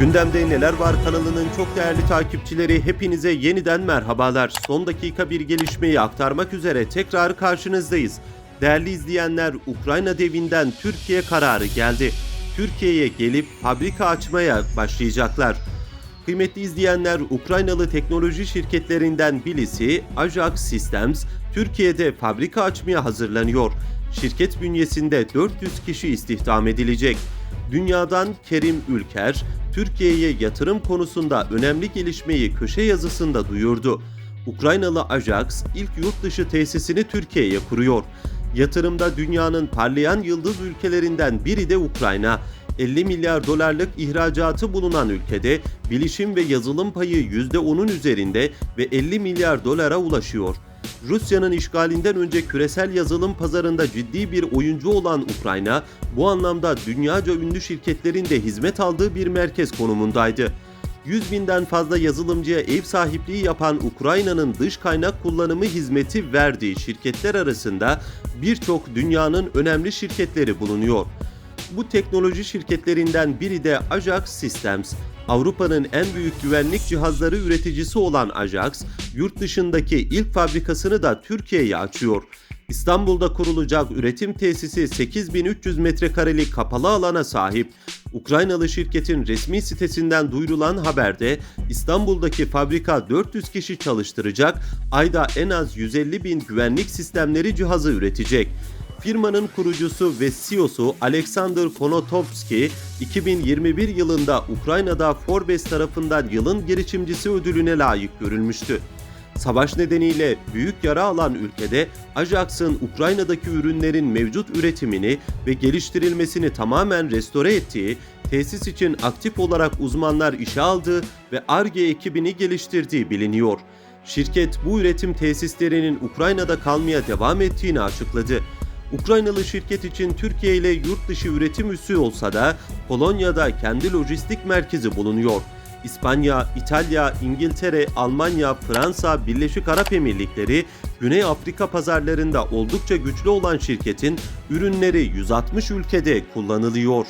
Gündemde Neler Var kanalının çok değerli takipçileri hepinize yeniden merhabalar. Son dakika bir gelişmeyi aktarmak üzere tekrar karşınızdayız. Değerli izleyenler Ukrayna devinden Türkiye kararı geldi. Türkiye'ye gelip fabrika açmaya başlayacaklar. Kıymetli izleyenler Ukraynalı teknoloji şirketlerinden birisi Ajax Systems Türkiye'de fabrika açmaya hazırlanıyor. Şirket bünyesinde 400 kişi istihdam edilecek. Dünyadan Kerim Ülker, Türkiye'ye yatırım konusunda önemli gelişmeyi köşe yazısında duyurdu. Ukraynalı Ajax ilk yurt dışı tesisini Türkiye'ye kuruyor. Yatırımda dünyanın parlayan yıldız ülkelerinden biri de Ukrayna. 50 milyar dolarlık ihracatı bulunan ülkede bilişim ve yazılım payı %10'un üzerinde ve 50 milyar dolara ulaşıyor. Rusya'nın işgalinden önce küresel yazılım pazarında ciddi bir oyuncu olan Ukrayna, bu anlamda dünyaca ünlü şirketlerin de hizmet aldığı bir merkez konumundaydı. 100 binden fazla yazılımcıya ev sahipliği yapan Ukrayna'nın dış kaynak kullanımı hizmeti verdiği şirketler arasında birçok dünyanın önemli şirketleri bulunuyor. Bu teknoloji şirketlerinden biri de Ajax Systems. Avrupa'nın en büyük güvenlik cihazları üreticisi olan Ajax, yurt dışındaki ilk fabrikasını da Türkiye'ye açıyor. İstanbul'da kurulacak üretim tesisi 8300 metrekarelik kapalı alana sahip. Ukraynalı şirketin resmi sitesinden duyurulan haberde İstanbul'daki fabrika 400 kişi çalıştıracak, ayda en az 150 bin güvenlik sistemleri cihazı üretecek. Firmanın kurucusu ve CEO'su Alexander Konotovski 2021 yılında Ukrayna'da Forbes tarafından yılın girişimcisi ödülüne layık görülmüştü. Savaş nedeniyle büyük yara alan ülkede Ajax'ın Ukrayna'daki ürünlerin mevcut üretimini ve geliştirilmesini tamamen restore ettiği, tesis için aktif olarak uzmanlar işe aldığı ve ARGE ekibini geliştirdiği biliniyor. Şirket bu üretim tesislerinin Ukrayna'da kalmaya devam ettiğini açıkladı. Ukraynalı şirket için Türkiye ile yurt dışı üretim üssü olsa da Polonya'da kendi lojistik merkezi bulunuyor. İspanya, İtalya, İngiltere, Almanya, Fransa, Birleşik Arap Emirlikleri, Güney Afrika pazarlarında oldukça güçlü olan şirketin ürünleri 160 ülkede kullanılıyor.